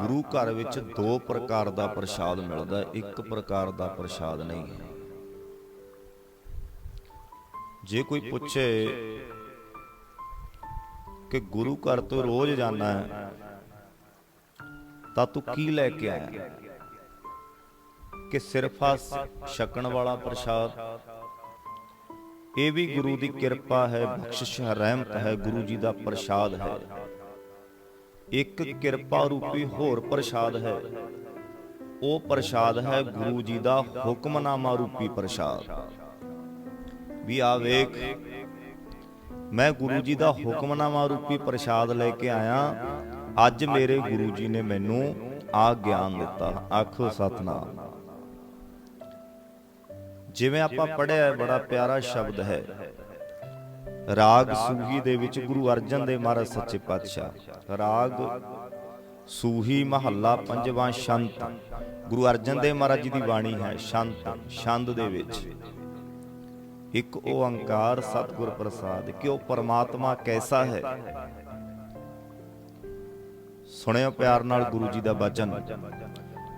ਗੁਰੂ ਘਰ ਵਿੱਚ ਦੋ ਪ੍ਰਕਾਰ ਦਾ ਪ੍ਰਸ਼ਾਦ ਮਿਲਦਾ, ਇੱਕ ਪ੍ਰਕਾਰ ਦਾ ਪ੍ਰਸ਼ਾਦ ਨਹੀਂ ਹੈ। ਜੇ ਕੋਈ ਪੁੱਛੇ ਕਿ ਗੁਰੂ ਘਰ ਤੋਂ ਰੋਜ਼ ਜਾਣਾ ਹੈ, ਤਾਂ ਤੂੰ ਕੀ ਲੈ ਕੇ ਆਇਆ? ਕਿ ਸਿਰਫਾ ਛਕਣ ਵਾਲਾ ਪ੍ਰਸ਼ਾਦ? ਇਹ ਵੀ ਗੁਰੂ ਦੀ ਕਿਰਪਾ ਹੈ, ਬਖਸ਼ਿਸ਼ ਹੈ, ਰਹਿਮਤ ਹੈ, ਗੁਰੂ ਜੀ ਦਾ ਪ੍ਰਸ਼ਾਦ ਹੈ। ਇੱਕ ਕਿਰਪਾ ਰੂਪੀ ਹੋਰ ਪ੍ਰਸ਼ਾਦ ਹੈ। ਉਹ ਪ੍ਰਸ਼ਾਦ ਹੈ ਗੁਰੂ ਜੀ ਦਾ ਹੁਕਮਨਾਮਾ ਰੂਪੀ ਪ੍ਰਸ਼ਾਦ। ਵੀ ਆ ਵੇਖ, ਮੈਂ ਗੁਰੂ ਜੀ ਦਾ ਹੁਕਮਨਾਮਾ ਰੂਪੀ ਪ੍ਰਸ਼ਾਦ ਲੈ ਕੇ ਆਇਆ। ਅੱਜ ਮੇਰੇ ਗੁਰੂ ਜੀ ਨੇ ਮੈਨੂੰ ਆ ਗਿਆਨ ਦਿੱਤਾ। ਆਖੋ ਸਤਨਾਮ। ਜਿਵੇਂ ਆਪਾਂ ਪੜਿਆ ਬੜਾ ਪਿਆਰਾ ਸ਼ਬਦ ਹੈ। ਰਾਗ ਸੂਹੀ ਦੇ ਵਿੱਚ ਗੁਰੂ ਅਰਜਨ ਦੇਵ ਮਹਾਰਾਜ ਸੱਚੇ ਪਾਤਸ਼ਾਹ। ਰਾਗ ਸੂਹੀ ਮਹੱਲਾ ਪੰਜਵਾਂ ਸ਼ੰਤ। ਗੁਰੂ ਅਰਜਨ ਦੇਵ ਮਹਾਰਾਜ ਜੀ ਦੀ ਬਾਣੀ ਹੈ ਸ਼ੰਤ। ਛੰਦ ਦੇ ਵਿੱਚ। ਇੱਕ ਓੰਕਾਰ ਸਤਿਗੁਰ ਪ੍ਰਸਾਦ। ਕਿ ਉਹ ਪਰਮਾਤਮਾ ਕੈਸਾ ਹੈ? ਸੁਣਿਓ ਪਿਆਰ ਨਾਲ ਗੁਰੂ ਜੀ ਦਾ ਬਚਨ।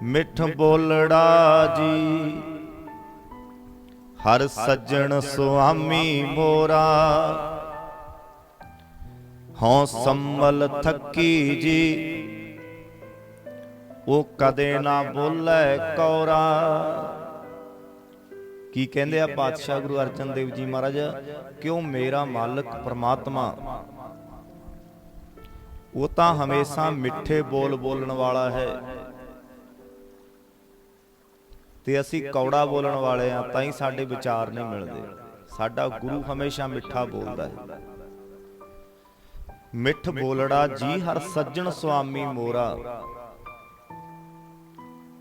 ਮਿੱਠ ਬੋਲੜਾ ਜੀ। ਹਰ ਸੱਜਣ ਸੁਆਮੀ ਮੋਰਾ। ਹਉ ਸੰਭਲ ਥੱਕੀ ਜੀ। ਉਹ ਕਦੇ ਨਾ ਬੋਲੇ ਕੌਰਾ। ਕੀ ਕਹਿੰਦੇ ਆ ਪਾਤਸ਼ਾਹ ਗੁਰੂ ਅਰਜਨ ਦੇਵ ਜੀ ਮਹਾਰਾਜ? ਕਿਉਂ ਮੇਰਾ ਮਾਲਕ ਪ੍ਰਮਾਤਮਾ। ਉਹ ਤਾਂ ਹਮੇਸ਼ਾ ਮਿੱਠੇ ਬੋਲ ਬੋਲਣ ਵਾਲਾ ਹੈ। ਤੇ ਅਸੀਂ ਕੌੜਾ ਬੋਲਣ ਵਾਲੇ ਆ ਤਾਂ ਹੀ ਸਾਡੇ ਵਿਚਾਰ ਨਹੀਂ ਮਿਲਦੇ। ਸਾਡਾ ਗੁਰੂ ਹਮੇਸ਼ਾ ਮਿੱਠਾ ਬੋਲਦਾ ਹੈ। ਮਿੱਠ ਬੋਲੜਾ ਜੀ ਹਰ ਸੱਜਣ ਸੁਆਮੀ ਮੋਰਾ।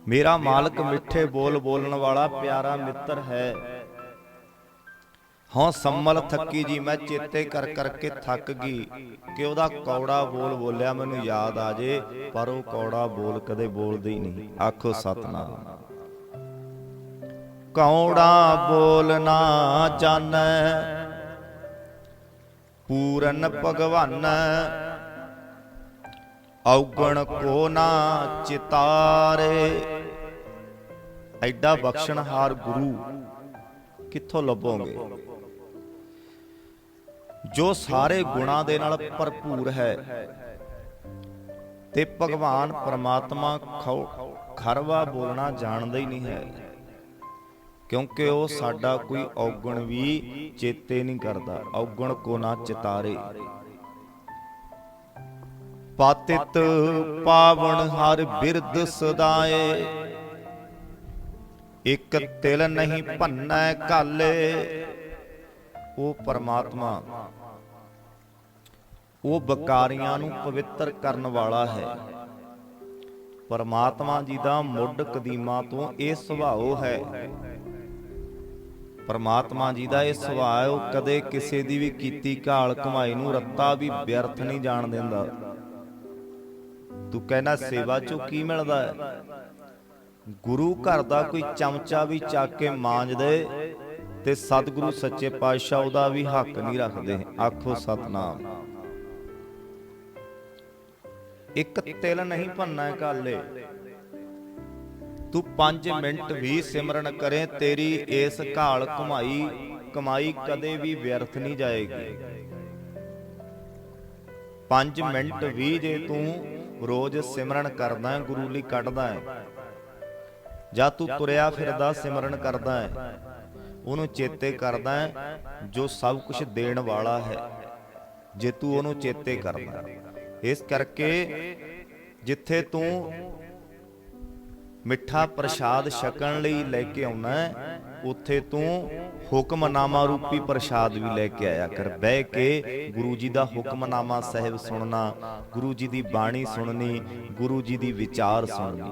ਮੇਰਾ। ਮਾਲਕ ਮਿੱਠੇ ਬੋਲ ਬੋਲਣ ਵਾਲਾ ਪਿਆਰਾ ਮਿੱਤਰ ਹੈ। ਹਾਂ। ਸੰਮਲ ਥੱਕੀ ਜੀ ਮੈਂ ਚੇਤੇ ਕਰ ਕਰਕੇ ਥੱਕ ਗਈ। ਕਿ ਉਹਦਾ ਕੌੜਾ ਬੋਲ ਬੋਲਿਆ ਮੈਨੂੰ ਯਾਦ ਆ ਜੇ ਪਰ ਉਹ ਕੌੜਾ ਬੋਲ ਕਦੇ ਬੋਲਦੇ ਨਹੀਂ। ਆਖੋ ਸਤਨਾਮ। ਕੌੜਾ ਬੋਲਣਾ ਜਾਣੈ। ਪੂਰਨ ਭਗਵਾਨ, ਔਗਣ ਕੋ ਨਾ ਚਿਤਾਰੇ। ਐਡਾ ਬਖਸ਼ਣਹਾਰ ਗੁਰੂ ਕਿੱਥੋਂ ਲੱਭੋਗੇ? ਜੋ ਸਾਰੇ ਗੁਣਾਂ ਦੇ ਨਾਲ ਭਰਪੂਰ ਹੈ, ਤੇ ਭਗਵਾਨ ਪਰਮਾਤਮਾ ਖਰਵਾ ਬੋਲਣਾ ਜਾਣਦਾ ਹੀ ਨਹੀਂ ਹੈ। ਕਿਉਂਕਿ ਉਹ ਸਾਡਾ ਕੋਈ ਔਗਣ ਵੀ ਚੇਤੇ ਨਹੀਂ ਕਰਦਾ। ਔਗਣ ਕੋ ਨਾ ਚਿਤਾਰੇ। ਪਾਤਿਤ ਪਾਵਨ ਹਰ ਬਿਰਦ ਸਦਾਏ। ਇੱਕ ਤਿਲ ਨਹੀਂ ਭੰਨੈ ਕਾਲੇ ਉਹ ਪਰਮਾਤਮਾ, ਉਹ ਬਕਾਰੀਆਂ ਨੂੰ ਪਵਿੱਤਰ ਕਰਨ ਵਾਲਾ ਹੈ। ਪਰਮਾਤਮਾ ਜੀ ਦਾ ਮੁੱਢ ਕਦੀਮਾ ਤੋਂ ਇਹ ਸੁਭਾਅ ਹੈ। ਪਰਮਾਤਮਾ ਜੀ ਦਾ ਇਹ ਸੁਭਾਅ ਉਹ ਕਦੇ ਕਿਸੇ ਦੀ ਵੀ ਕੀਤੀ ਘਾਲ ਕਮਾਈ ਨੂੰ ਰੱਤਾ ਵੀ ਵਿਅਰਥ ਨਹੀਂ ਜਾਣ ਦਿੰਦਾ। ਤੂੰ ਕਹਿਣਾ, ਸੇਵਾ ਚੋਂ ਕੀ ਮਿਲਦਾ ਹੈ? ਗੁਰੂ ਘਰ ਦਾ ਕੋਈ ਚਮਚਾ ਵੀ ਚੱਕ ਕੇ ਮਾਂਜ ਦੇ ਤੇ ਸਤਿਗੁਰੂ ਸੱਚੇ ਪਾਤਸ਼ਾਹ ਉਹਦਾ ਵੀ ਹੱਕ ਨਹੀਂ ਰੱਖਦੇ। ਆਖੋ, ਸਤਨਾਮ। ਇੱਕ ਤਿਲ ਨਹੀਂ ਭੰਨਾ ਕਾਲੇ ਤੂੰ 5 ਮਿੰਟ ਵੀ ਸਿਮਰਨ ਕਰੇ ਤੇਰੀ ਇਸ ਘਾਲ ਕਮਾਈ ਕਮਾਈ ਕਦੇ ਵੀ ਵਿਅਰਥ ਨਹੀਂ ਜਾਏਗੀ 5 ਮਿੰਟ ਵੀ ਜੇ ਤੂੰ ਰੋਜ਼ ਸਿਮਰਨ ਕਰਦਾ ਹੈ ਗੁਰੂ ਲਈ ਕੱਢਦਾ ਹੈ ਜਾਂ ਤੂੰ ਤੁਰਿਆ ਫਿਰਦਾ ਸਿਮਰਨ ਕਰਦਾ ਹੈ ਉਹਨੂੰ ਚੇਤੇ ਕਰਦਾ ਹੈ ਜੋ ਸਭ ਕੁਝ ਦੇਣ ਵਾਲਾ ਹੈ ਜੇ ਤੂੰ ਉਹਨੂੰ ਚੇਤੇ ਕਰਦਾ। ਇਸ ਕਰਕੇ ਜਿੱਥੇ ਤੂੰ ਮਿੱਠਾ ਪ੍ਰਸ਼ਾਦ ਛਕਣ ਲਈ ਲੈ ਕੇ ਆਉਣਾ ਉੱਥੇ ਤੂੰ ਹੁਕਮਨਾਮਾ ਰੂਪੀ ਪ੍ਰਸ਼ਾਦ ਵੀ ਲੈ ਕੇ ਆਇਆ ਕਰ। ਬਹਿ ਕੇ ਗੁਰੂ ਜੀ ਦਾ ਹੁਕਮਨਾਮਾ ਸਾਹਿਬ ਸੁਣਨਾ ਗੁਰੂ ਜੀ ਦੀ ਬਾਣੀ ਸੁਣਨੀ ਗੁਰੂ ਜੀ ਦੀ ਵਿਚਾਰ ਸੁਣਨੀ।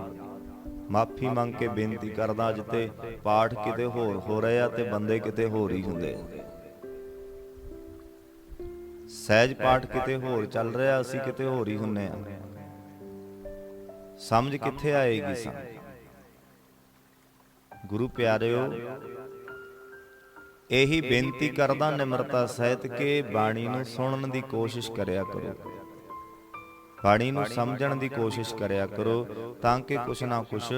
ਮਾਫੀ ਮੰਗ ਕੇ ਬੇਨਤੀ ਕਰਦਾ ਅੱਜ ਤੇ ਪਾਠ ਕਿਤੇ ਹੋਰ ਹੋ ਰਹੇ ਆ ਤੇ ਬੰਦੇ ਕਿਤੇ ਹੋਰ ਹੀ ਹੁੰਦੇ। ਸਹਿਜ ਪਾਠ ਕਿਤੇ ਹੋਰ ਚੱਲ ਰਿਹਾ ਅਸੀਂ ਕਿਤੇ ਹੋਰ ਹੀ ਹੁੰਨੇ ਆ ਸਮਝ ਕਿੱਥੇ ਆਏਗੀ ਸਾਨੂੰ? ਗੁਰੂ ਪਿਆਰਿਓ, ਇਹੀ ਬੇਨਤੀ ਕਰਦਾ ਨਿਮਰਤਾ ਸਹਿਤ ਕਿ ਬਾਣੀ ਨੂੰ ਸੁਣਨ ਦੀ ਕੋਸ਼ਿਸ਼ ਕਰਿਆ ਕਰੋ। ਬਾਣੀ ਨੂੰ ਸਮਝਣ ਦੀ ਕੋਸ਼ਿਸ਼ ਕਰਿਆ ਕਰੋ ਤਾਂ ਕਿ ਕੁਛ ਨਾ ਕੁਛ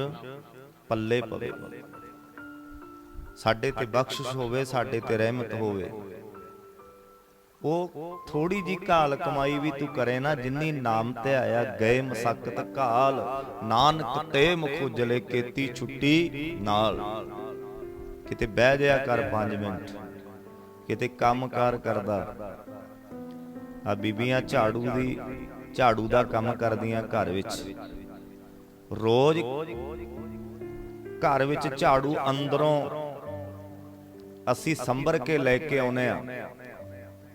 ਪੱਲੇ ਪਵੇ। ਸਾਡੇ ਤੇ ਬਖਸ਼ਿਸ਼ ਹੋਵੇ, ਸਾਡੇ ਤੇ ਰਹਿਮਤ ਹੋਵੇ। ਉਹ ਥੋੜੀ ਜੀ ਘਾਲ ਕਮਾਈ ਵੀ ਤੂੰ ਕਰੇ ਨਾ, ਜਿੰਨੀ ਨਾਮ ਤੇ ਆਇਆ ਗਏ ਮਸਕਤ ਘਾਲ। ਨਾਨਕ ਤੇ ਮੁਖ ਉਜਲੇ ਕੀਤੀ ਛੁੱਟੀ ਨਾਲ। ਕਿਤੇ ਬਹਿ ਜਾਇਆ ਕਰ 5 ਮਿੰਟ। ਕਿਤੇ ਕੰਮਕਾਰ ਕਰਦਾ। ਆ ਬੀਬੀਆਂ ਝਾੜੂ ਦੀ, ਝਾੜੂ ਦਾ ਕੰਮ ਕਰਦੀਆਂ ਘਰ ਵਿੱਚ। ਰੋਜ਼ ਘਰ ਵਿੱਚ ਝਾੜੂ ਅੰਦਰੋਂ ਅਸੀਂ ਸੰਭਰ ਕੇ ਲੈ ਕੇ ਆਉਨੇ ਆ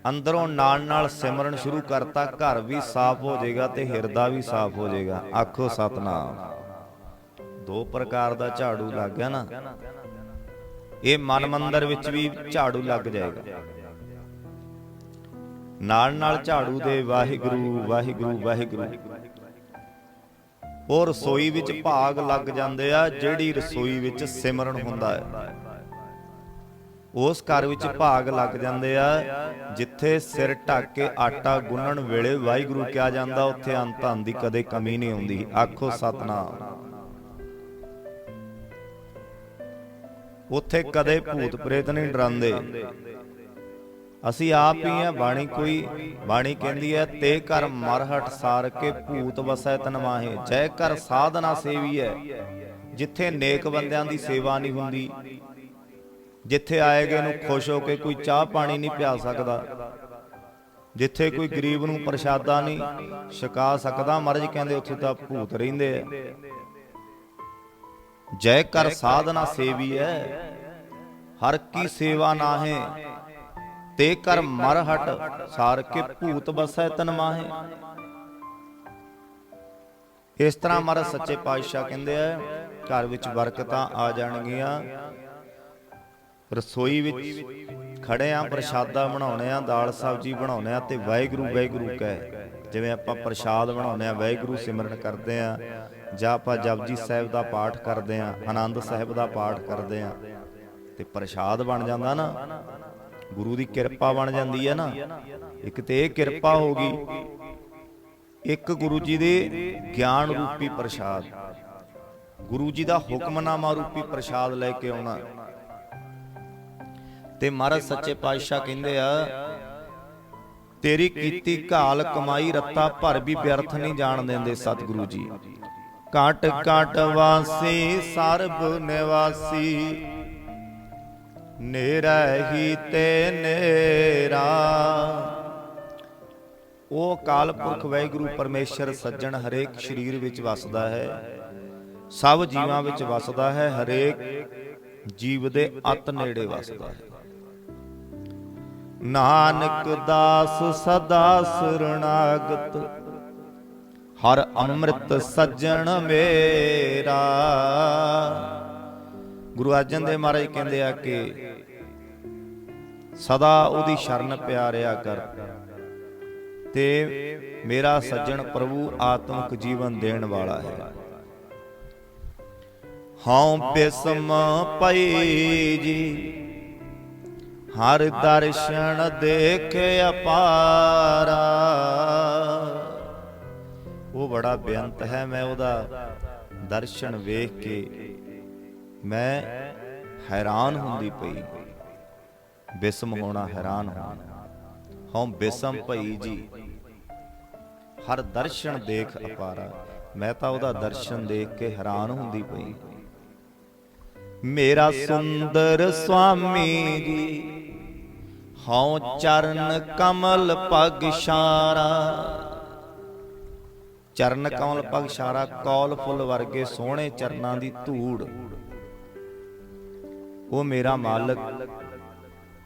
ਅੰਦਰੋਂ ਨਾਲ ਨਾਲ ਸਿਮਰਨ ਸ਼ੁਰੂ ਕਰਤਾ, ਘਰ ਵੀ ਸਾਫ਼ ਹੋ ਜਾਏਗਾ ਤੇ ਹਿਰਦਾ ਵੀ ਸਾਫ਼ ਹੋ ਜਾਏਗਾ। ਆਖੋ ਸਤਨਾਮ। ਦੋ ਪ੍ਰਕਾਰ ਦਾ ਝਾੜੂ ਲੱਗ ਗਿਆ ਨਾ। ਇਹ ਮਨ ਮੰਦਰ ਵਿੱਚ ਵੀ ਝਾੜੂ ਲੱਗ ਜਾਏਗਾ। ਨਾਲ ਨਾਲ ਝਾੜੂ ਦੇ, ਵਾਹਿਗੁਰੂ ਵਾਹਿਗੁਰੂ ਵਾਹਿਗੁਰੂ। ਉਹ ਰਸੋਈ ਵਿੱਚ ਭਾਗ ਲੱਗ ਜਾਂਦੇ ਆ, ਜਿਹੜੀ ਰਸੋਈ ਵਿੱਚ ਸਿਮਰਨ ਹੁੰਦਾ ਹੈ। ਉਸ ਘਰ ਵਿੱਚ ਭਾਗ ਲੱਗ ਜਾਂਦੇ ਆ, ਜਿੱਥੇ ਸਿਰ ਢੱਕ ਕੇ ਆਟਾ ਗੁੰਨਣ ਵੇਲੇ ਵਾਹਿਗੁਰੂ ਕਿਹਾ ਜਾਂਦਾ, ਉੱਥੇ ਅੰਤ ਦੀ ਕਦੇ ਕਮੀ ਨਹੀਂ ਆਉਂਦੀ ਆਖੋ, ਸਤਨਾਮ। ਉੱਥੇ ਕਦੇ ਭੂਤ ਪ੍ਰੇਤ ਨਹੀਂ ਡਰਾਉਂਦੇ। ਅਸੀਂ ਆਪ ਹੀ ਆ, ਬਾਣੀ ਕੋਈ ਬਾਣੀ ਕਹਿੰਦੀ ਹੈ, ਤੇ ਕਰ ਮਰਹਟ ਸਾਰ ਕੇ ਭੂਤ ਵਸੈ ਤਨ ਮਾਹੇ। ਜੈ ਕਰ ਸਾਧਨਾ ਸੇਵੀ ਹੈ, ਜਿੱਥੇ ਨੇਕ ਬੰਦਿਆਂ ਦੀ ਸੇਵਾ ਨਹੀਂ ਹੁੰਦੀ। ਜਿੱਥੇ ਆਏਗੇ ਉਹਨੂੰ ਖੁਸ਼ ਹੋ ਕੇ ਕੋਈ ਚਾਹ ਪਾਣੀ ਨਹੀਂ ਪਿਆ ਸਕਦਾ। ਜਿੱਥੇ ਕੋਈ ਗਰੀਬ ਨੂੰ ਪ੍ਰਸ਼ਾਦਾ ਨਹੀਂ ਛਕਾ ਸਕਦਾ, ਮਹਾਰਾਜ ਕਹਿੰਦੇ ਉੱਥੇ ਤਾਂ ਭੂਤ ਰਹਿੰਦੇ ਆ। ਜੈ ਕਰ ਸਾਧਨਾ ਸੇਵੀ ਹੈ ਹਰ ਕੀ ਸੇਵਾ ਨਾਹੇ, ਤੇ ਕਰ ਮਰਹਟ ਸਾਰ ਕੇ ਭੂਤ ਬਸੈ ਤਨ ਮਾਹੇ। ਇਸ ਤਰ੍ਹਾਂ ਮਹਾਰਾਜ ਸੱਚੇ ਪਾਤਸ਼ਾਹ ਕਹਿੰਦੇ ਆ, ਘਰ ਵਿੱਚ ਬਰਕਤਾਂ ਆ ਜਾਣਗੀਆਂ। ਰਸੋਈ ਵਿੱਚ ਖੜੇ ਆ, ਪ੍ਰਸ਼ਾਦਾ ਬਣਾਉਣੇ ਆ, ਦਾਲ ਸਬਜੀ ਬਣਾਉਣੇ ਆ ਤੇ ਵਾਹਿਗੁਰੂ ਵਾਹਿਗੁਰੂ ਕਹਿ। ਜਿਵੇਂ ਆਪਾਂ ਪ੍ਰਸ਼ਾਦ ਬਣਾਉਣੇ ਆ, ਵਾਹਿਗੁਰੂ ਸਿਮਰਨ ਕਰਦੇ ਆ, ਜਾਂ ਆਪਾਂ ਜਪਜੀ ਸਾਹਿਬ ਦਾ ਪਾਠ ਕਰਦੇ ਆ, ਆਨੰਦ ਸਾਹਿਬ ਦਾ ਪਾਠ ਕਰਦੇ ਆ, ਤੇ ਪ੍ਰਸ਼ਾਦ ਬਣ ਜਾਂਦਾ ਨਾ। ਗੁਰੂ ਦੀ ਕਿਰਪਾ ਬਣ ਜਾਂਦੀ ਹੈ ਨਾ। ਇੱਕ ਤੇ ਇਹ ਕਿਰਪਾ ਹੋ ਗਈ, ਇੱਕ ਗੁਰੂ ਜੀ ਦੇ ਗਿਆਨ ਰੂਪੀ ਪ੍ਰਸ਼ਾਦ। ਗੁਰੂ ਜੀ ਦਾ ਹੁਕਮਨਾਮਾ ਰੂਪੀ ਪ੍ਰਸ਼ਾਦ ਲੈ ਕੇ ਆਉਣਾ। ਤੇ ਮਹਾਰਾਜ ਸੱਚੇ ਪਾਤਸ਼ਾਹ ਕਹਿੰਦੇ ਆ ਤੇਰੀ ਕੀਤੀ ਘਾਲ ਕਮਾਈ ਰੱਤਾ ਭਰ ਵੀ ਵਿਅਰਥ ਨਹੀਂ ਜਾਣ ਦਿੰਦੇ ਸਤਿਗੁਰੂ ਜੀ। ਕਾਟ ਕਾਟ ਵਾਸੀ ਸਰਬ ਨਿਵਾਸੀ। ਨੇਰਾ ਹੀ ਤੇ ਨੇਰਾ। ਉਹ ਅਕਾਲ ਪੁਰਖ ਵਾਹਿਗੁਰੂ ਪਰਮੇਸ਼ਰ ਸੱਜਣ ਹਰੇਕ ਸਰੀਰ ਵਿੱਚ ਵਸਦਾ ਹੈ। ਸਭ ਜੀਵਾਂ ਵਿੱਚ ਵਸਦਾ ਹੈ ਹਰੇਕ ਜੀਵ ਦੇ ਅਤ ਨੇੜੇ ਵਸਦਾ ਹੈ। ਨਾਨਕ ਦਾਸ ਸਦਾ ਸਰਣਾਗਤ। ਹਰ ਅੰਮ੍ਰਿਤ ਸੱਜਣ ਮੇਰਾ। ਗੁਰੂ ਅਰਜਨ ਦੇਵ ਮਹਾਰਾਜ ਕਹਿੰਦੇ ਆ ਕਿ ਸਦਾ ਉਹਦੀ ਸ਼ਰਨ ਪਿਆਰਿਆ ਕਰ ਤੇ ਮੇਰਾ ਸੱਜਣ ਪ੍ਰਭੂ ਆਤਮਿਕ ਜੀਵਨ ਦੇਣ ਵਾਲਾ ਹੈ। ਹਉ ਬਿਸਮ ਪਈ ਜੀ। ਹਰ ਦਰਸ਼ਨ ਦੇਖ ਅਪਾਰਾ। ਉਹ ਬੜਾ ਬੇਅੰਤ ਹੈ ਮੈਂ ਉਹਦਾ ਦਰਸ਼ਨ ਵੇਖ ਕੇ। ਮੈਂ ਹੈਰਾਨ ਹੁੰਦੀ ਪਈ। ਬਿਸਮ ਹੋਣਾ ਹੈਰਾਨ ਹੋਣਾ। ਹਉ ਬਿਸਮ ਭਈ ਜੀ। ਹਰ ਦਰਸ਼ਨ ਦੇਖ ਅਪਾਰਾ। ਮੈਂ ਤਾਂ ਉਹਦਾ ਦਰਸ਼ਨ ਦੇਖ ਕੇ ਹੈਰਾਨ ਹੁੰਦੀ ਪਈ। ਮੇਰਾ ਸੁੰਦਰ ਸੁਆਮੀ ਜੀ। ਹਉ ਚਰਨ ਕਮਲ ਪਗ ਸ਼ਾਰਾ ਚਰਨ ਕਮਲ ਪਗ ਸ਼ਾਰਾ ਕੌਲ ਫੁੱਲ ਵਰਗੇ ਸੋਹਣੇ ਚਰਨਾਂ ਦੀ ਧੂੜ। ਉਹ ਮੇਰਾ ਮਾਲਕ।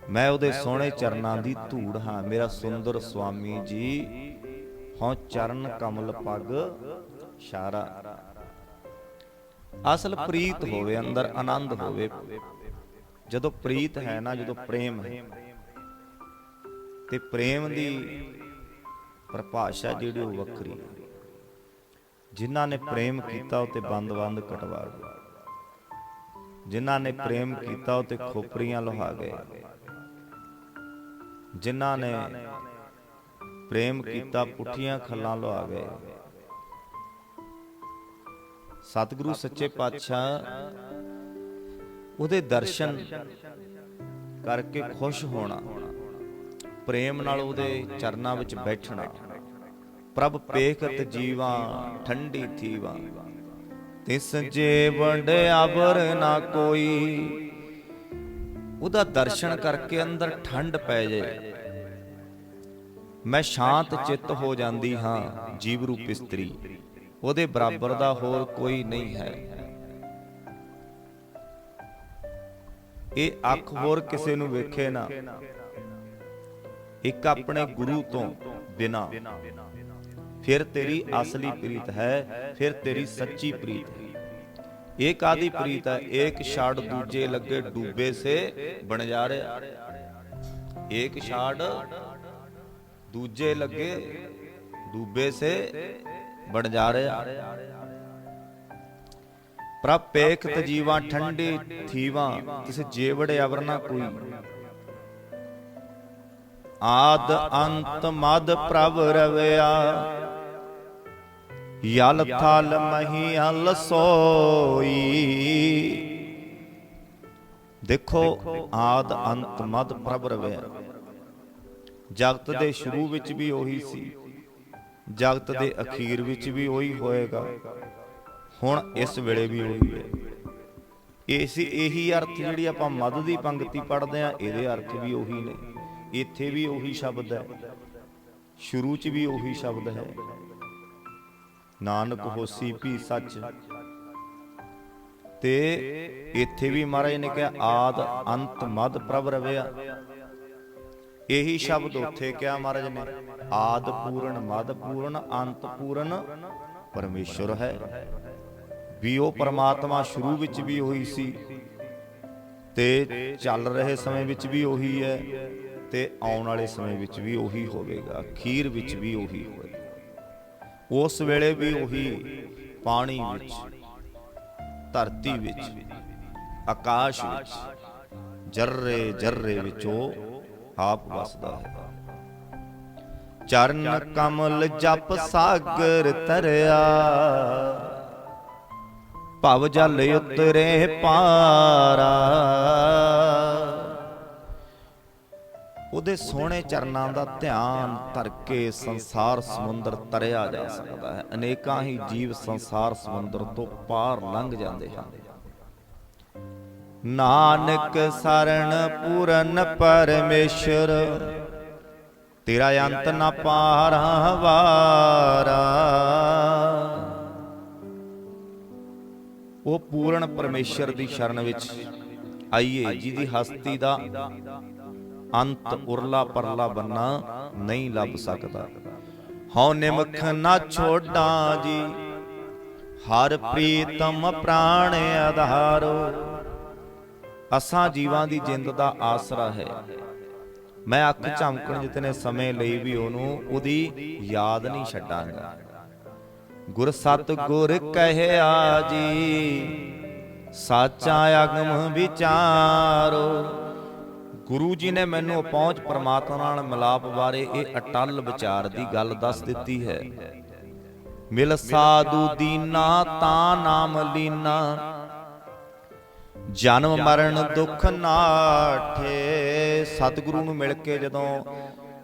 ਮੈਂ ਉਹਦੇ ਸੋਹਣੇ ਚਰਨਾਂ ਦੀ ਧੂੜ ਹਾਂ। ਮੇਰਾ ਸੁੰਦਰ ਸੁਆਮੀ ਜੀ। ਹਉ ਚਰਨ ਕਮਲ ਪਗ ਸ਼ਾਰਾ ਅਸਲ ਪ੍ਰੀਤ ਹੋਵੇ, ਅੰਦਰ ਆਨੰਦ ਹੋਵੇ। ਜਦੋਂ ਪ੍ਰੀਤ ਹੈ ਨਾ, ਜਦੋਂ ਪ੍ਰੇਮ ਹੈ। ਤੇ ਪ੍ਰੇਮ ਦੀ ਪਰਿਭਾਸ਼ਾ ਜਿਹੜੀ ਉਹ ਵੱਖਰੀ ਹੈ। ਜਿਨ੍ਹਾਂ ਨੇ ਪ੍ਰੇਮ ਕੀਤਾ, ਉਹ ਤੇ ਬੰਦ-ਬੰਦ ਕਟਵਾ ਗਏ ਜਿਨ੍ਹਾਂ ਨੇ ਪ੍ਰੇਮ ਕੀਤਾ, ਉਹ ਤੇ ਖੋਪਰੀਆਂ ਲੁਹਾ ਗਏ। ਜਿਨ੍ਹਾਂ ਨੇ ਪ੍ਰੇਮ ਕੀਤਾ, ਪੁੱਠੀਆਂ ਖੱਲਾਂ ਲਵਾ ਗਏ। ਸਤਿਗੁਰੂ ਸੱਚੇ ਪਾਤਸ਼ਾਹ ਉਹਦੇ ਦਰਸ਼ਨ ਕਰਕੇ ਖੁਸ਼ ਹੋਣਾ। ਪ੍ਰੇਮ ਨਾਲ ਉਹਦੇ ਚਰਨਾਂ ਵਿੱਚ ਬੈਠਣਾ। ਪ੍ਰਭ ਪੇਖਤ ਜੀਵਾਂ ਠੰਡੀ ਥੀਵਾਂ। ਤਿਸ ਜੇ ਵੰਡੇ ਅਬਰ ਨਾ ਕੋਈ। ਉਹਦਾ ਦਰਸ਼ਨ ਕਰਕੇ ਅੰਦਰ ਠੰਡ ਪੈ ਜਾਏ ਮੈਂ ਸ਼ਾਂਤ ਚਿੱਤ ਹੋ ਜਾਂਦੀ ਹਾਂ ਜੀਵ ਰੂਪ ਇਸਤਰੀ। ਉਹਦੇ ਬਰਾਬਰ ਦਾ ਹੋਰ ਕੋਈ ਨਹੀਂ ਹੈ। ਇਹ ਅੱਖ ਹੋਰ ਕਿਸੇ ਨੂੰ ਵੇਖੇ ਨਾ। ਇੱਕ ਆਪਣੇ ਗੁਰੂ ਤੋਂ ਬਿਨਾ। ਫਿਰ ਤੇਰੀ ਅਸਲੀ ਪ੍ਰੀਤ ਹੈ ਫਿਰ ਤੇਰੀ ਸੱਚੀ ਪ੍ਰੀਤ ਹੈ। ਇੱਕ ਆਦੀ ਪ੍ਰੀਤ ਹੈ? ਇੱਕ ਛਾੜ ਦੂਜੇ ਲੱਗੇ ਡੂਬੇ ਸੇ ਬਣ ਜਾ ਰਿਹਾ ਇੱਕ ਛਾੜ ਦੂਜੇ ਲੱਗੇ ਡੂਬੇ ਸੇ ਬਣ ਜਾ ਰਿਹਾ। ਪ੍ਰਭ ਪੇਖਤ ਠੰਡੇ ਥੀਵਾਂ, ਕਿਸ ਜੇਵੜੇ ਅਵਰ ਨਾ ਕੋਈ। ਆਦ ਅੰਤ ਮਦ ਪ੍ਰਭ ਰਵਿਆ, ਯਲ ਥਲ ਮਹੀ ਹਲ ਸੋਈ। ਦੇਖੋ, ਆਦ ਅੰਤ ਮਦ ਪ੍ਰਭ ਰਵਿਆ। ਜਗਤ ਦੇ ਸ਼ੁਰੂ ਵਿੱਚ ਵੀ ਉਹੀ ਸੀ। ਜਗਤ ਦੇ ਅਖੀਰ ਵਿੱਚ ਵੀ ਉਹੀ ਹੋਏਗਾ। ਹੁਣ ਇਸ ਵੇਲੇ ਵੀ ਉਹੀ ਹੈ। ਇਸ ਇਹੀ ਅਰਥ ਜਿਹੜੀ ਆਪਾਂ ਮਦ ਦੀ ਪੰਕਤੀ ਪੜ੍ਹਦੇ ਆ ਇਹਦੇ ਅਰਥ ਵੀ ਉਹੀ ਨੇ। ਇੱਥੇ ਵੀ ਉਹੀ ਸ਼ਬਦ ਹੈ। ਸ਼ੁਰੂ 'ਚ ਵੀ ਉਹੀ ਸ਼ਬਦ ਹੈ। ਨਾਨਕ ਹੋਸੀ ਵੀ ਸੱਚ। ਤੇ ਇੱਥੇ ਵੀ ਮਹਾਰਾਜ ਨੇ ਕਿਹਾ ਆਦ ਅੰਤ ਮਦ ਪ੍ਰਭ ਰਵਿਆ। ਇਹੀ ਸ਼ਬਦ ਉੱਥੇ ਕਿਹਾ ਮਹਾਰਾਜ ਨੇ ਆਦ ਪੂਰਨ ਮਦ ਪੂਰਨ ਅੰਤ ਪੂਰਨ ਪਰਮੇਸ਼ਰ ਹੈ। ਵੀ ਉਹ ਪਰਮਾਤਮਾ ਸ਼ੁਰੂ ਵਿੱਚ ਵੀ ਉਹੀ ਸੀ ਤੇ ਚੱਲ ਰਹੇ ਸਮੇਂ ਵਿੱਚ ਵੀ ਉਹੀ ਹੈ ਤੇ ਆਉਣ ਵਾਲੇ ਸਮੇਂ ਵਿੱਚ ਵੀ ਉਹੀ ਹੋਵੇਗਾ, ਅਖੀਰ ਵਿੱਚ ਵੀ ਉਹੀ ਹੋਵੇਗਾ। ਉਸ ਵੇਲੇ ਵੀ ਉਹੀ ਪਾਣੀ ਵਿੱਚ, ਧਰਤੀ ਵਿੱਚ, ਆਕਾਸ਼ ਵਿੱਚ, ਜਰਰੇ ਜਰਰੇ ਵਿੱਚ ਉਹ ਆਪ ਵਸਦਾ। ਹੈ ਚਰਨ ਕਮਲ ਜਪ ਸਾਗਰ ਤਰਿਆ ਭਵ ਜਲ ਉਤਰੇ ਪਾਰਾ। ਉਹਦੇ ਸੋਹਣੇ ਚਰਨਾਂ ਦਾ ਧਿਆਨ ਧਰ ਕੇ ਸੰਸਾਰ ਸਮੁੰਦਰ ਤਰਿਆ ਜਾ ਸਕਦਾ ਹੈ। ਅਨੇਕਾਂ ਹੀ ਜੀਵ ਸੰਸਾਰ ਸਮੁੰਦਰ ਤੋਂ ਪਾਰ ਲੰਘ ਜਾਂਦੇ ਹਨ। ਨਾਨਕ ਸਰਣ ਪੂਰਨ ਪਰਮੇਸ਼ਰ, ਤੇਰਾ ਅੰਤ ਨਾ ਪਾਰਾ ਵਾਰਾ ਉਹ ਪੂਰਨ ਪਰਮੇਸ਼ਰ ਦੀ ਸ਼ਰਨ ਵਿੱਚ ਆਈਏ, ਜਿਹਦੀ ਹਸਤੀ ਦਾ ਅੰਤ ਉਰਲਾ ਪਰਲਾ ਬੰਨਾ ਨਹੀਂ ਲੱਭ ਸਕਦਾ। ਹਉ ਨਿਮਖ ਨਾ ਛੋਡਾਂ ਜੀ, ਹਰ ਪ੍ਰੀਤਮ ਪ੍ਰਾਣ ਆਧਾਰੋ। ਅਸਾਂ ਜੀਵਾਂ ਦੀ ਜਿੰਦ ਦਾ ਆਸਰਾ ਹੈ। ਮੈਂ ਅੱਖ ਝਮਕਣ ਜਿਤਨੇ ਸਮੇਂ ਲਈ ਵੀ ਉਹਨੂੰ ਉਹਦੀ ਯਾਦ ਨਹੀਂ ਛੱਡਾਂਗਾ। ਗੁਰ ਸਤ ਗੁਰ ਕਹਿਆ ਜੀ, ਸਾਚਾ ਅਗਮ ਵਿਚਾਰੋ। ਗੁਰੂ ਜੀ ਨੇ ਮੈਨੂੰ ਪਹੁੰਚ ਪ੍ਰਮਾਤਮਾ ਨਾਲ ਮਿਲਾਪ ਬਾਰੇ ਇਹ ਅਟਲ ਵਿਚਾਰ ਦੀ ਗੱਲ ਦੱਸ ਦਿੱਤੀ ਹੈ। ਮਿਲ ਸਾਧੂ ਦੀਨਾ ਤਾਂ ਨਾਮ ਲੀਨਾ ਜਨਮ ਮਰਨ ਦੁੱਖ ਨਾਠੇ ਸਤਿਗੁਰੂ ਨੂੰ ਮਿਲ ਕੇ ਜਦੋਂ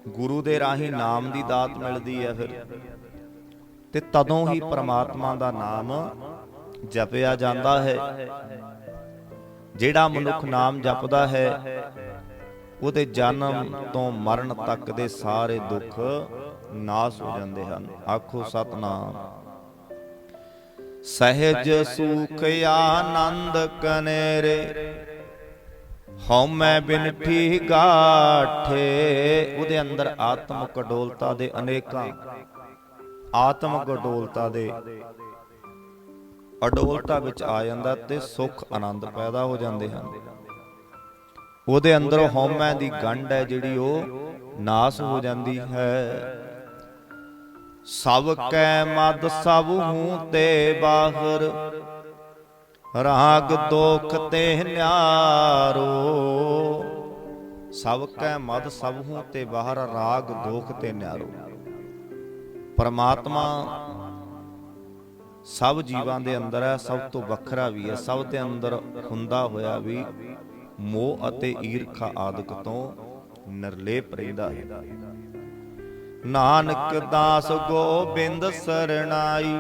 ਗੁਰੂ ਦੇ ਰਾਹੀਂ ਨਾਮ ਦੀ ਦਾਤ ਮਿਲਦੀ ਹੈ ਫਿਰ। ਤੇ ਤਦੋਂ ਹੀ ਪ੍ਰਮਾਤਮਾ ਦਾ ਨਾਮ ਜਪਿਆ ਜਾਂਦਾ ਹੈ। ਜਿਹੜਾ ਮਨੁੱਖ ਨਾਮ ਜਪਦਾ ਹੈ ਉਹਦੇ ਜਨਮ ਤੋਂ ਮਰਨ ਤੱਕ ਦੇ ਸਾਰੇ ਦੁੱਖ ਨਾਸ ਹੋ ਜਾਂਦੇ ਹਨ। ਆਖੋ ਸਤਨਾਮ। ਸਹਿਜ ਸੁਖ ਆਨੰਦ ਕਨੇਰੇ ਹਉਮੈ ਬਿਨਠੀ ਗਾਠੇ ਉਹਦੇ ਅੰਦਰ ਆਤਮਿਕ ਡੋਲਤਾ ਦੇ ਅਨੇਕਾਂ ਆਤਮਿਕ ਡੋਲਤਾ ਦੇ ਅਡੋਲਤਾ ਵਿੱਚ ਆ ਜਾਂਦਾ ਤੇ ਸੁਖ ਆਨੰਦ ਪੈਦਾ ਹੋ ਜਾਂਦੇ ਹਨ। ਉਹਦੇ ਅੰਦਰ ਹਉਮੈ ਦੀ ਗੰਢ ਹੈ ਜਿਹੜੀ ਉਹ ਨਾਸ ਹੋ ਜਾਂਦੀ ਹੈ। ਸਭ ਕੈ ਮਦ ਸਭ ਹੂੰ ਤੇ ਬਾਹਰ। ਰਾਗ ਦੋਖ ਤੇ ਨਿਆਰੋ। ਸਭ ਕੈ ਮਦ ਸਭ ਹੂੰ ਤੇ ਬਾਹਰ ਰਾਗ ਦੋਖ ਤੇ ਨਿਆਰੋ। ਪਰਮਾਤਮਾ ਸਭ ਜੀਵਾਂ ਦੇ ਅੰਦਰ ਹੈ ਸਭ ਤੋਂ ਵੱਖਰਾ ਵੀ ਹੈ। ਸਭ ਦੇ ਅੰਦਰ ਹੁੰਦਾ ਹੋਇਆ ਵੀ ਮੋਹ ਅਤੇ ਈਰਖਾ ਆਦਿਕ ਤੋਂ ਨਿਰਲੇਪ ਰਹਿੰਦਾ ਹੈ। ਨਾਨਕ ਦਾਸ ਗੋਬਿੰਦ ਸਰਣਾਈ।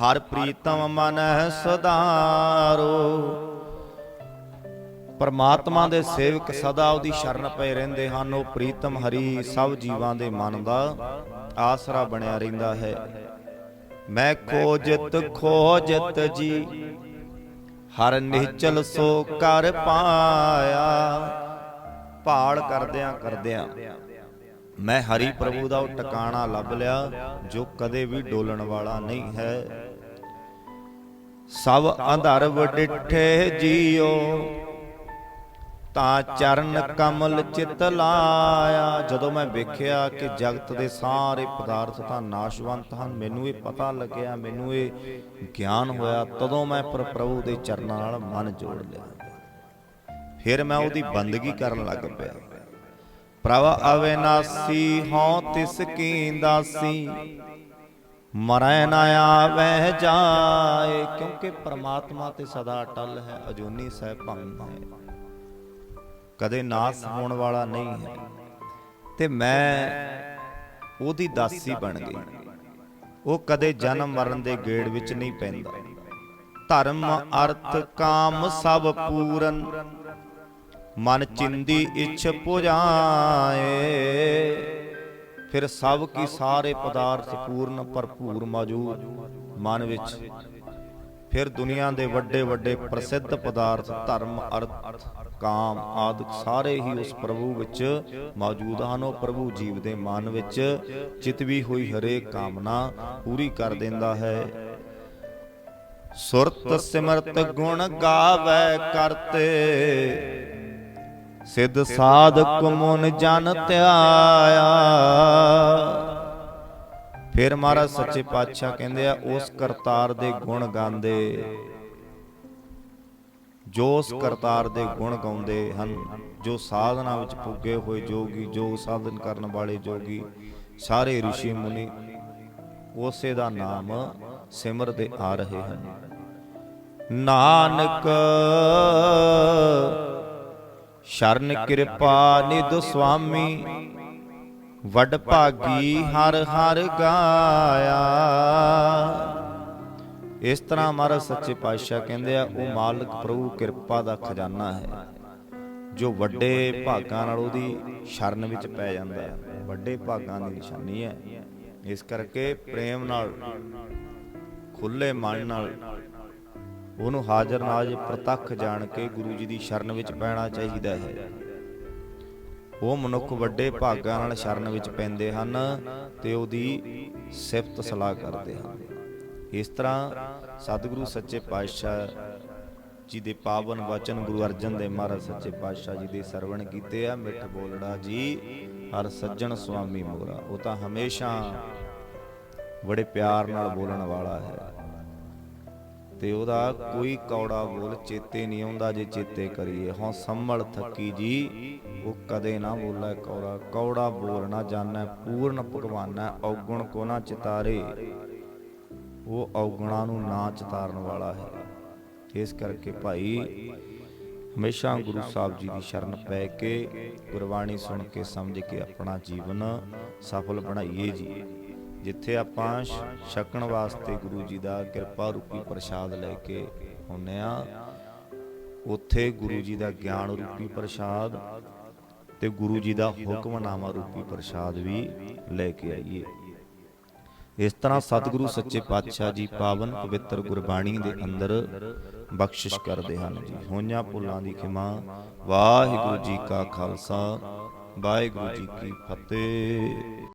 ਹਰ ਪ੍ਰੀਤਮ ਮਨ ਸਦਾਰੋ। ਪਰਮਾਤਮਾ ਦੇ ਸੇਵਕ ਸਦਾ ਉਹਦੀ ਸ਼ਰਨ ਪਏ ਰਹਿੰਦੇ ਹਨ। ਉਹ ਪ੍ਰੀਤਮ ਹਰੀ ਸਭ ਜੀਵਾਂ ਦੇ ਮਨ ਦਾ ਆਸਰਾ ਬਣਿਆ ਰਹਿੰਦਾ ਹੈ। ਮੈਂ ਖੋਜਤ ਖੋਜਤ ਜੀ, ਹਰ ਨਿਹਚਲ ਸੋ ਕਰ ਪਾਇਆ। ਭਾਲ ਕਰਦਿਆਂ ਕਰਦਿਆਂ ਮੈਂ ਹਰੀ ਪ੍ਰਭੂ ਦਾ ਉਹ ਟਿਕਾਣਾ ਲੱਭ ਲਿਆ ਜੋ ਕਦੇ ਵੀ ਡੋਲਣ ਵਾਲਾ ਨਹੀਂ ਹੈ। ਸਭ ਅੰਧਰ ਵਡਿੱਠੇ ਜੀਓ ਤਾਂ ਚਰਨ ਕਮਲ ਚਿਤ ਲਾਇਆ। ਜਦੋਂ ਮੈਂ ਵੇਖਿਆ ਕਿ ਜਗਤ ਦੇ ਸਾਰੇ ਪਦਾਰਥ ਤਾਂ ਨਾਸ਼ਵੰਤ ਹਨ ਮੈਨੂੰ ਇਹ ਪਤਾ ਲੱਗਿਆ ਮੈਨੂੰ ਇਹ ਗਿਆਨ ਹੋਇਆ। ਤਦੋਂ ਮੈਂ ਪਰ ਪ੍ਰਭੂ ਦੇ ਚਰਨਾਂ ਨਾਲ ਮਨ ਜੋੜ ਲਿਆ। ਫਿਰ ਮੈਂ ਉਹਦੀ ਬੰਦਗੀ ਕਰਨ ਲੱਗ ਪਿਆ। ਪ੍ਰਭ ਅਵਿਨਾਸੀ ਹਉ ਤਿਸ ਕੀ ਦਾਸੀ। ਮਰੈ ਨਾ ਆਵੇ ਜਾਏ, ਕਿਉਂਕਿ ਪ੍ਰਮਾਤਮਾ ਤੇ ਸਦਾ ਅਟਲ ਹੈ, ਅਜੂਨੀ ਸਹਿ ਹੈ। ਕਦੇ ਨਾਸ ਹੋਣ ਵਾਲਾ ਨਹੀਂ ਹੈ, ਤੇ ਮੈਂ ਉਹਦੀ ਦਾਸੀ ਬਣ ਗਈ। ਉਹ ਕਦੇ ਜਨਮ ਮਰਨ ਦੇ ਗੇੜ ਵਿੱਚ ਨਹੀਂ ਪੈਂਦਾ। ਧਰਮ, ਅਰਥ, ਕਾਮ ਸਭ ਪੂਰਨ। ਮਨ ਚਿੰਦੀ ਇਛ ਪੁਜਾਏ। ਫਿਰ ਸਭ ਕੀ ਸਾਰੇ ਪਦਾਰਥ ਪੂਰਨ ਭਰਪੂਰ ਮੌਜੂਦ। ਮਨ ਵਿੱਚ ਫਿਰ ਦੁਨੀਆ ਦੇ ਵੱਡੇ ਵੱਡੇ ਪ੍ਰਸਿੱਧ ਪਦਾਰਥ, ਧਰਮ, ਅਰਥ, ਕਾਮ ਆਦਿਕ ਸਾਰੇ ਹੀ ਉਸ ਪ੍ਰਭੂ ਵਿੱਚ ਮੌਜੂਦ ਹਨ। ਉਹ ਪ੍ਰਭੂ ਜੀਵ ਦੇ ਮਨ ਵਿੱਚ ਚਿਤਵੀ ਹੋਈ ਹਰੇਕ ਕਾਮਨਾ ਪੂਰੀ ਕਰ ਦਿੰਦਾ ਹੈ। ਸੁਰਤ ਸਿਮਰਤ ਗੁਣ ਗਾਵੇ ਕਰਤੇ। ਸਿੱਧ ਸਾਧਕ ਮੁਨ ਜਨ ਧਿਆਇਆ ਫਿਰ ਮਹਾਰਾਜ ਸੱਚੇ ਪਾਤਸ਼ਾਹ ਕਹਿੰਦੇ ਆ ਉਸ ਕਰਤਾਰ ਦੇ ਗੁਣ ਗਾਉਂਦੇ। ਜੋ ਉਸ ਕਰਤਾਰ ਦੇ ਗੁਣ ਗਾਉਂਦੇ ਹਨ ਜੋ ਸਾਧਨਾ ਵਿੱਚ ਪੁੱਗੇ ਹੋਏ ਜੋਗੀ ਜੋ ਸਾਧਨ ਕਰਨ ਵਾਲੇ ਜੋਗੀ ਸਾਰੇ ઋષਿ ਮੁਨੀ ਉਸੇ ਦਾ ਨਾਮ ਸਿਮਰਦੇ ਆ ਰਹੇ ਹਨ। ਨਾਨਕ ਸ਼ਰਨ ਕਿਰਪਾ ਨਿਧ ਸੁਆਮੀ। ਵੱਡ ਭਾਗੀ ਹਰ ਹਰ ਗਾਇਆ। ਇਸ ਤਰ੍ਹਾਂ ਮਹਾਰਾਜ ਸੱਚੇ ਪਾਤਸ਼ਾਹ ਕਹਿੰਦੇ ਆ ਉਹ ਮਾਲਕ ਪ੍ਰਭੂ ਕਿਰਪਾ ਦਾ ਖਜ਼ਾਨਾ ਹੈ। ਜੋ ਵੱਡੇ ਭਾਗਾਂ ਨਾਲ ਉਹਦੀ ਸ਼ਰਨ ਵਿੱਚ ਪੈ ਜਾਂਦਾ ਹੈ। ਵੱਡੇ ਭਾਗਾਂ ਦੀ ਨਿਸ਼ਾਨੀ ਹੈ। ਇਸ ਕਰਕੇ ਪ੍ਰੇਮ ਨਾਲ ਖੁੱਲੇ ਮਨ ਨਾਲ ਉਹਨੂੰ ਹਾਜ਼ਰ ਨਾਜ ਪ੍ਰਤੱਖ ਜਾਣ ਕੇ ਗੁਰੂ ਜੀ ਦੀ ਸ਼ਰਨ ਵਿੱਚ ਪੈਣਾ ਚਾਹੀਦਾ ਹੈ। ਉਹ ਮਨੁੱਖ ਵੱਡੇ ਭਾਗਾਂ ਨਾਲ ਸ਼ਰਨ ਵਿੱਚ ਪੈਂਦੇ ਹਨ ਤੇ ਉਹਦੀ ਸਿਫਤ ਸਲਾਹ ਕਰਦੇ ਹਨ। ਇਸ ਤਰ੍ਹਾਂ ਸਤਿਗੁਰੂ ਸੱਚੇ ਪਾਤਸ਼ਾਹ ਜੀ ਦੇ ਪਾਵਨ ਵਚਨ ਗੁਰੂ ਅਰਜਨ ਦੇਵ ਮਹਾਰਾਜ ਸੱਚੇ ਪਾਤਸ਼ਾਹ ਜੀ ਦੇ ਸਰਵਣ ਕੀਤੇ ਆ। ਮਿੱਠ ਬੋਲੜਾ ਜੀ, ਹਰ ਸੱਜਣ ਸੁਆਮੀ ਮੋਰਾ। ਉਹ ਤਾਂ ਹਮੇਸ਼ਾ ਬੜੇ ਪਿਆਰ ਨਾਲ ਬੋਲਣ ਵਾਲਾ ਹੈ। ਤੇ ਉਹਦਾ ਕੋਈ ਕੌੜਾ ਬੋਲ ਚੇਤੇ ਨਹੀਂ ਆਉਂਦਾ ਜੇ ਚੇਤੇ ਕਰੀਏ। ਹਾਂ, ਸੰਭਲ ਥੱਕੀ ਜੀ, ਉਹ ਕਦੇ ਨਾ ਬੋਲੇ ਕੌੜਾ। ਕੌੜਾ ਬੋਲਣਾ ਜਾਣੈ, ਪੂਰਨ ਭਗਵਾਨੈ, ਔਗਣ ਕੋ ਨਾ ਚਿਤਾਰੇ। ਉਹ ਔਗਣਾ ਨੂੰ ਨਾ ਚਿਤਾਰਨ ਵਾਲਾ ਹੈ। ਇਸ ਕਰਕੇ ਭਾਈ, ਹਮੇਸ਼ਾ ਗੁਰੂ ਸਾਹਿਬ ਜੀ ਦੀ ਸ਼ਰਨ ਪੈ ਕੇ ਗੁਰਬਾਣੀ ਸੁਣ ਕੇ ਸਮਝ ਕੇ ਆਪਣਾ ਜੀਵਨ ਸਫਲ ਬਣਾਈਏ ਜੀ। ਜਿੱਥੇ ਆਪਾਂ ਛਕਣ ਵਾਸਤੇ ਗੁਰੂ ਜੀ ਦਾ ਕਿਰਪਾ ਰੂਪੀ ਪ੍ਰਸ਼ਾਦ ਲੈ ਕੇ ਹੁੰਨੇ ਆ, ਉੱਥੇ ਗੁਰੂ ਜੀ ਦਾ ਗਿਆਨ ਰੂਪੀ ਪ੍ਰਸ਼ਾਦ ਤੇ ਗੁਰੂ ਜੀ ਦਾ ਹੁਕਮਨਾਮਾ ਰੂਪੀ ਪ੍ਰਸ਼ਾਦ ਵੀ ਲੈ ਕੇ ਆਈਏ। ਇਸ ਤਰ੍ਹਾਂ ਸਤਿਗੁਰੂ ਸੱਚੇ ਪਾਤਸ਼ਾਹ ਜੀ ਪਾਵਨ ਪਵਿੱਤਰ ਗੁਰਬਾਣੀ ਦੇ ਅੰਦਰ ਬਖਸ਼ਿਸ਼ ਕਰਦੇ ਹਨ ਜੀ। ਹੋਈਆਂ ਭੁੱਲਾਂ ਦੀ ਖਿਮਾ, ਵਾਹਿਗੁਰੂ ਜੀ ਕਾ ਖਾਲਸਾ, ਵਾਹਿਗੁਰੂ ਜੀ ਕੀ ਫਤਿਹ।